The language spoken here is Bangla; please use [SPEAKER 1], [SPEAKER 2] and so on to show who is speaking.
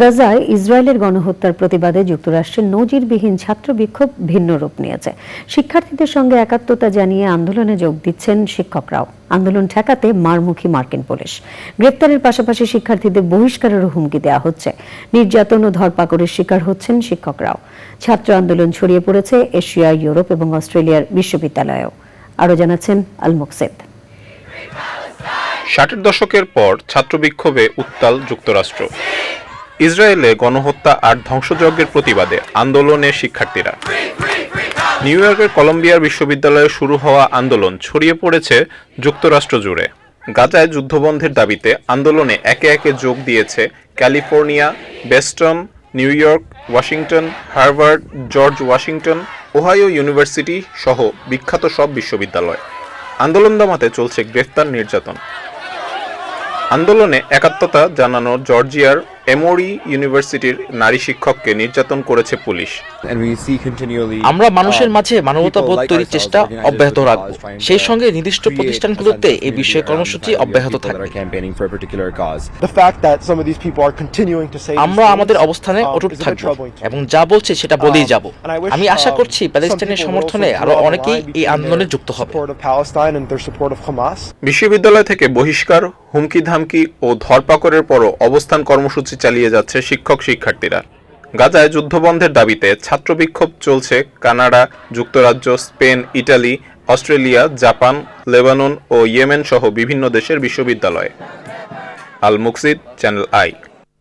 [SPEAKER 1] গাজায় ইসরায়েলের গণহত্যার প্রতিবাদে যুক্তরাষ্ট্রের নজিরবিহীন ছাত্র বিক্ষোভ ভিন্ন রূপ নিয়েছে। শিক্ষার্থীদের সঙ্গে একাত্মতা জানিয়ে আন্দোলনে যোগ দিচ্ছেন শিক্ষকরাও। আন্দোলন ঠেকাতে মারমুখী মার্কিন পুলিশ। গ্রেপ্তারের পাশাপাশি শিক্ষার্থীদের বহিষ্কারেরও হুমকি দেওয়া হচ্ছে। নির্যাতন ও ধরপাকড়ের শিকার হচ্ছেন শিক্ষকরাও। ছাত্র আন্দোলন ছড়িয়ে পড়েছে এশিয়া, ইউরোপ এবং অস্ট্রেলিয়ার বিশ্ববিদ্যালয়েও। আরও জানাচ্ছেন আল মুকসেদ।
[SPEAKER 2] ষাটের দশকের পর ছাত্র বিক্ষোভে উত্তাল যুক্তরাষ্ট্র। ইসরায়েলে গণহত্যা আর ধ্বংসযজ্ঞের প্রতিবাদে আন্দোলনে শিক্ষার্থীরা। নিউ ইয়র্কের কলম্বিয়ার বিশ্ববিদ্যালয়ে শুরু হওয়া আন্দোলন ছড়িয়ে পড়েছে যুক্তরাষ্ট্র জুড়ে। গাজায় যুদ্ধবন্ধের দাবিতে আন্দোলনে একে একে যোগ দিয়েছে California, Boston, New York, Washington, Harvard, George Washington, Ohio university সহ বিখ্যাত সব বিশ্ববিদ্যালয়। আন্দোলন দমাতে চলছে গ্রেফতার নির্যাতন। আন্দোলনে একাত্মতা জানানো জর্জিয়ার এমওরি ইউনিভার্সিটির নারী শিক্ষককে নির্যাতন করেছে পুলিশ।
[SPEAKER 3] আমরা মানুষের মাঝে মানবতাবোধ তৈরির চেষ্টা অব্যাহত রাখব। সেই সঙ্গে নির্দিষ্ট প্রতিষ্ঠানগুলোতে এই বিষয়ে কর্মসূচি অব্যাহত থাকবে। আমরা আমাদের অবস্থানে অটুট থাকব এবং যা বলছে সেটা বলেই যাব। আমি আশা করছি
[SPEAKER 4] প্যালেস্তাইনের
[SPEAKER 3] সমর্থনে
[SPEAKER 4] আরও
[SPEAKER 3] অনেকেই এই আন্দোলনে যুক্ত হবে।
[SPEAKER 2] বিশ্ববিদ্যালয় থেকে বহিষ্কার হুমকি ধামকি ও ধরপাকড়ের পরও অবস্থান কর্মসূচি কর্মসূচি চালিয়ে যাচ্ছে শিক্ষক শিক্ষার্থীরা। গাজায় যুদ্ধবন্ধের দাবিতে ছাত্র বিক্ষোভ চলছে কানাডা, যুক্তরাজ্য, Spain, Italy, Australia, Japan, Lebanon ও ইয়েমেন সহ বিভিন্ন দেশের বিশ্ববিদ্যালয়ে। Al Muksid, Channel I.